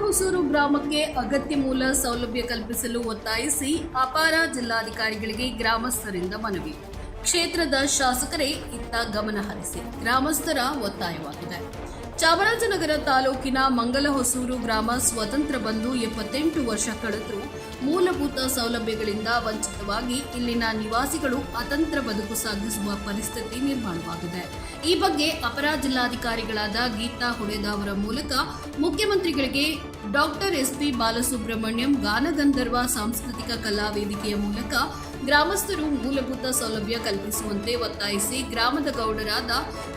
ಹೊಸೂರು ಗ್ರಾಮಕ್ಕೆ ಅಗತ್ಯ ಮೂಲ ಸೌಲಭ್ಯ ಕಲ್ಪಿಸಲು ಒತ್ತಾಯಿಸಿ ಅಪಾರ ಜಿಲ್ಲಾಧಿಕಾರಿಗಳಿಗೆ ಗ್ರಾಮಸ್ಥರಿಂದ ಮನವಿ. ಕ್ಷೇತ್ರದ ಶಾಸಕರೇ ಇತ್ತ ಗಮನ ಹರಿಸಿ. ಗ್ರಾಮಸ್ಥರ ಒತ್ತಾಯವಾಗಿದೆ. ಚಾಮರಾಜನಗರ ತಾಲೂಕಿನ ಮಂಗಲಹೊಸೂರು ಗ್ರಾಮ ಸ್ವತಂತ್ರ ಬಂದು ಎಪ್ಪತ್ತೆಂಟು ವರ್ಷ ಕಳೆದರೂ ಮೂಲಭೂತ ಸೌಲಭ್ಯಗಳಿಂದ ವಂಚಿತವಾಗಿ ಇಲ್ಲಿನ ನಿವಾಸಿಗಳು ಅತಂತ್ರ ಬದುಕು ಸಾಗಿಸುವ ಪರಿಸ್ಥಿತಿ ನಿರ್ಮಾಣವಾಗಿದೆ. ಈ ಬಗ್ಗೆ ಅಪರ ಜಿಲ್ಲಾಧಿಕಾರಿಗಳಾದ ಗೀತಾ ಹೊಡೆದ ಅವರ ಮೂಲಕ ಮುಖ್ಯಮಂತ್ರಿಗಳಿಗೆ ಡಾಕ್ಟರ್ ಎಸ್ ಪಿ ಬಾಲಸುಬ್ರಹ್ಮಣ್ಯಂ ಗಾನಗಂಧರ್ವ ಸಾಂಸ್ಕೃತಿಕ ಕಲಾ ವೇದಿಕೆಯ ಮೂಲಕ ಗ್ರಾಮಸ್ಥರು ಮೂಲಭೂತ ಸೌಲಭ್ಯ ಕಲ್ಪಿಸುವಂತೆ ಒತ್ತಾಯಿಸಿ ಗ್ರಾಮದ ಗೌಡರಾದ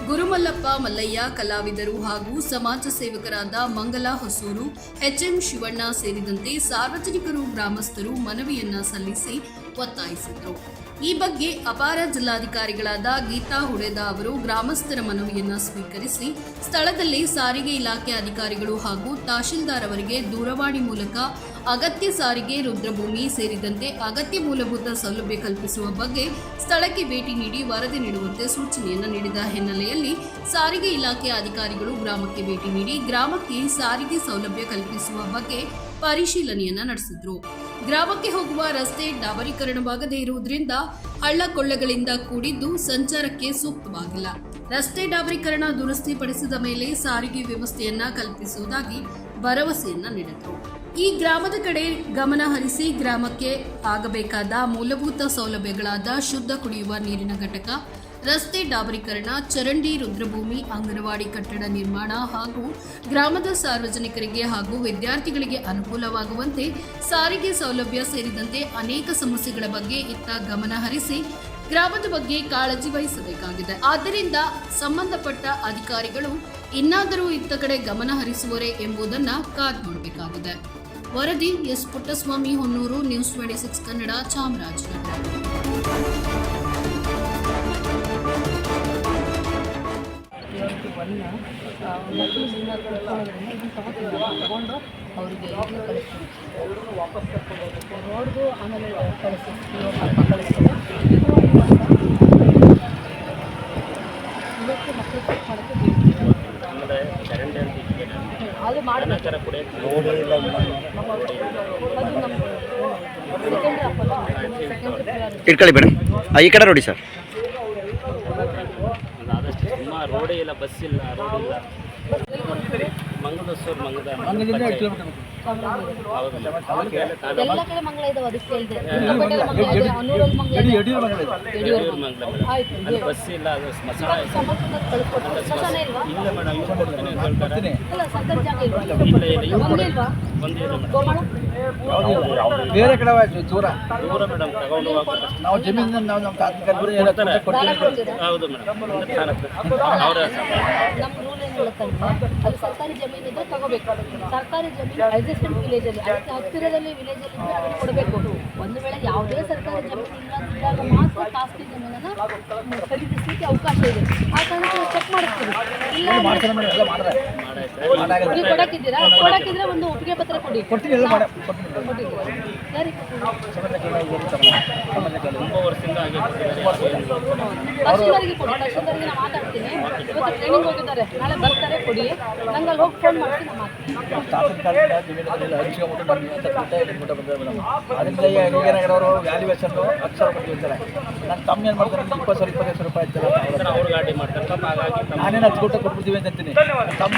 ಗುರುಮಲ್ಲಪ್ಪ ಮಲ್ಲಯ್ಯ ಕಲಾವಿದರು ಹಾಗೂ ಸಮಾಜ ಸೇವಕರಾದ ಮಂಗಲ ಹೊಸೂರು, ಎಚ್ಎಂ ಶಿವಣ್ಣ ಸೇರಿದಂತೆ ಸಾರ್ವಜನಿಕರು, ಗ್ರಾಮಸ್ಥರು ಮನವಿಯನ್ನ ಸಲ್ಲಿಸಿ ಒತ್ತಾಯಿಸಿದರು. ಈ ಬಗ್ಗೆ ಅಪಾರ ಜಿಲ್ಲಾಧಿಕಾರಿಗಳಾದ ಗೀತಾ ಹುಡೇದ ಅವರು ಗ್ರಾಮಸ್ಥರ ಮನವಿಯನ್ನ ಸ್ವೀಕರಿಸಿ, ಸ್ಥಳದಲ್ಲಿ ಸಾರಿಗೆ ಇಲಾಖೆ ಅಧಿಕಾರಿಗಳು ಹಾಗೂ ತಹಶೀಲ್ದಾರ್ ಅವರಿಗೆ ದೂರವಾಣಿ ಮೂಲಕ ಅಗತ್ಯ ಸಾರಿಗೆ ರುದ್ರಭೂಮಿ ಸೇರಿದಂತೆ ಅಗತ್ಯ ಮೂಲಭೂತ ಸೌಲಭ್ಯ ಕಲ್ಪಿಸುವ ಬಗ್ಗೆ ಸ್ಥಳಕ್ಕೆ ಭೇಟಿ ನೀಡಿ ವರದಿ ನೀಡುವಂತೆ ಸೂಚನೆಯನ್ನು ನೀಡಿದ ಹಿನ್ನೆಲೆಯಲ್ಲಿ ಸಾರಿಗೆ ಇಲಾಖೆ ಅಧಿಕಾರಿಗಳು ಗ್ರಾಮಕ್ಕೆ ಭೇಟಿ ನೀಡಿ ಗ್ರಾಮಕ್ಕೆ ಸಾರಿಗೆ ಸೌಲಭ್ಯ ಕಲ್ಪಿಸುವ ಬಗ್ಗೆ ಪರಿಶೀಲನೆಯನ್ನ ನಡೆಸಿದ್ರು. ಗ್ರಾಮಕ್ಕೆ ಹೋಗುವ ರಸ್ತೆ ಡಾಬರೀಕರಣವಾಗದೇ ಇರುವುದರಿಂದ ಹಳ್ಳ ಕೊಳ್ಳಗಳಿಂದ ಕೂಡಿದ್ದು ಸಂಚಾರಕ್ಕೆ ಸೂಕ್ತವಾಗಿಲ್ಲ. ರಸ್ತೆ ಡಾಬರೀಕರಣ ದುರಸ್ತಿಪಡಿಸಿದ ಮೇಲೆ ಸಾರಿಗೆ ವ್ಯವಸ್ಥೆಯನ್ನ ಕಲ್ಪಿಸುವುದಾಗಿ ಭರವಸೆಯನ್ನ ನೀಡಿದರು ಈ ಗ್ರಾಮದ ಕಡೆ ಗಮನ ಹರಿಸಿ ಗ್ರಾಮಕ್ಕೆ ಆಗಬೇಕಾದ ಮೂಲಭೂತ ಸೌಲಭ್ಯಗಳಾದ ಶುದ್ಧ ಕುಡಿಯುವ ನೀರಿನ ಘಟಕ, ರಸ್ತೆ ಡಾಬರೀಕರಣ, ಚರಂಡಿ ರುದ್ರಭೂಮಿ, ಅಂಗನವಾಡಿ ಕಟ್ಟಡ ನಿರ್ಮಾಣ ಹಾಗೂ ಗ್ರಾಮದ ಸಾರ್ವಜನಿಕರಿಗೆ ಹಾಗೂ ವಿದ್ಯಾರ್ಥಿಗಳಿಗೆ ಅನುಕೂಲವಾಗುವಂತೆ ಸಾರಿಗೆ ಸೌಲಭ್ಯ ಸೇರಿದಂತೆ ಅನೇಕ ಸಮಸ್ಯೆಗಳ ಬಗ್ಗೆ ಇತ್ತ ಗಮನ ಹರಿಸಿ ಗ್ರಾಮದ ಬಗ್ಗೆ ಕಾಳಜಿ ವಹಿಸಬೇಕಾಗಿದೆ. ಆದ್ದರಿಂದ ಸಂಬಂಧಪಟ್ಟ ಅಧಿಕಾರಿಗಳು ಇನ್ನಾದರೂ ಇತ್ತ ಕಡೆ ಗಮನ ಹರಿಸುವರೇ ಎಂಬುದನ್ನ ಕಾದ್ ನೋಡಬೇಕಾಗಿದೆ. ವರದಿ S Puttaswamy Honnur, news twenty six Kannada, Chamarajanagar. ಮಾಡಬೇಕು ಅದು ನಮ್ಮ ಸೆಕೆಂಡ್ರಿ ಅಪ್ಪಲ್ಲ ಸೆಕೆಂಡ್ರಿ ಪ್ರಿಯಾರಿಟಿ ಇಟ್ಕೊಳ್ಳಿ ಮೇಡಮ್ ಈ ಕಡೆ ನೋಡಿ ಸರ್ ಆದಷ್ಟು ತುಂಬ ರೋಡೇ ಇಲ್ಲ ಬಸ್ ಇಲ್ಲ ರೋಡ್ ಇಲ್ಲ ಮಂಗಳೂರು ಮಂಗದ ಕಿಲೋಮೀಟರ್ ಎಲ್ಲ ಕಡೆ ಮಂಗಳ ಇದಾವೆ ಅದಕ್ಕೆ ಹೇಳಿದೆ ಮಂಗಳ ಇದೆ ಇದೆ ಯಡಿಯೂರು ಮಂಗಳ ಆಯ್ತು ಅಲ್ಲಿ ಬಸ್ ಇಲ್ಲ ಅದು ಸ್ಮಶಾನ ಇಲ್ವಾ? ಇಲ್ಲ ಮೇಡಮ್ ಇವ್ರು ಕೊಡ್ತೀನಿ ಅಂತ ಹೇಳ್ತಾರೆ. ಇಲ್ಲ ಇಲ್ಲ ಇಲ್ಲ. ಇವ್ರು ಒಂದೇ ಇಲ್ವಾ? ಒಂದೇ ಇಲ್ಲ ಮೇಡಮ್. ಗೋಮಾಳ? ಬೇರೆ ಕಡೆ ಹೋಯ್ತು ದೂರ. ದೂರ ಮೇಡಮ್ ತಗೊಂಡು ಹೋಗ್ತಾರೆ ನಾವು ಜಮೀನು ನಾವು ನಮ್ಮ ತಾತ್ಕಾಲ ಕೊಡ್ತಾರೆ ದಾನ ಹೌದು ಮೇಡಮ್. ಅವರ ನಮ್ಮ ರೂಲ್ ಏನು ಹೇಳುತ್ತಂದ್ರೆ ಅದು ಸರ್ಕಾರಿ ಜಮೀನು ಇದ್ರೆ ತಗೋಬೇಕು. ಸರ್ಕಾರಿ ಜಮೀನು ವಿಲೇಜಲ್ಲಿ ಅದಕ್ಕೆ ಹತ್ತಿರದಲ್ಲಿ ವಿಲೇಜಲ್ಲಿ ಇದ್ದರೆ ಅದನ್ನು ಕೊಡಬೇಕು. ಒಂದು ವೇಳೆ ಯಾವುದೇ ಸರ್ಕಾರಿ ಜಮೀನು ಇಲ್ಲದಿದ್ದಾಗ ಮಾತ್ರ ಖಾಸಗಿ ಜಮೀನನ್ನು ಖರೀದಿಸಲಿಕ್ಕೆ ಅವಕಾಶ ಇದೆ ಆ ಕಾರಣಕ್ಕೆ ಚೆಕ್ ಮಾಡಿಸ್ತೀವಿ ಇಲ್ಲ ಅಂದ್ರೆ ಮಾಡ್ತಾರೆ ಮೇಡಮ್ ಎಲ್ಲ ಮಾಡ್ತಾರೆ ನೀವು ಕೊಡಕ್ಕಿದ್ದೀರಾ ಕೊಡಕ್ಕಿದ್ರೆ ಒಂದು ಒಪ್ಪಿಗೆ ಪತ್ರ ಕೊಡಿ ಕೊಡ್ತೀನಿ ಎಲ್ಲ ಮಾಡಿ ಕೊಡ್ತೀನಿ ಕೊಟ್ಟಿದ್ದೀರಾ ಯಾರಿಗೆ ತುಂಬ ವರ್ಷದಿಂದ ಹಾಗೆ ಕೊಟ್ಟಿದ್ದಾರೆ ತಹಶೀಲ್ದಾರಿಗೆ ಕೊಡಿ ತಹಶೀಲ್ದಾರಿಗೆ ಇವತ್ತು ಟ್ರೈನಿಂಗ್ ಹೋಗಿದ್ದಾರೆ. ನಾಳೆ ಬರ್ತಾರೆ ಕೊಡಿ. ನಂಗೆ ಅಲ್ಲಿ ಹೋಗಿ ಫೋನ್ ಮಾಡ್ತೀನಿ ಅದರಿಂದ ವಿಜಯನಗರವರು ವ್ಯಾಲ್ಯೂಯೇಷನ್ ಹತ್ತು ಸಾವಿರ ಕೊಟ್ಟಿರ್ತಾರೆ ನನ್ನ ತಮ್ಮ ಏನು ಮಾಡ್ತಾರೆ ಅಂದ್ರೆ ಇಪ್ಪತ್ತು ಸಾವಿರ ಇಪ್ಪತ್ತೈದು ಸಾವಿರ ರೂಪಾಯಿ ಇರ್ತಾರೆ ಅವ್ರು ಗಾಡಿ ಮಾಡ್ತಾರೆ. ಪಾಪ ಹಾಗಾಗಿ ನಮ್ಮ ನಾನೇನು ಹತ್ತು ಕೊಟ್ಟು ಕೊಟ್ಬಿಡ್ತೀವಿ ಅಂತ ಅಂತೀನಿ ತಮ್ಮ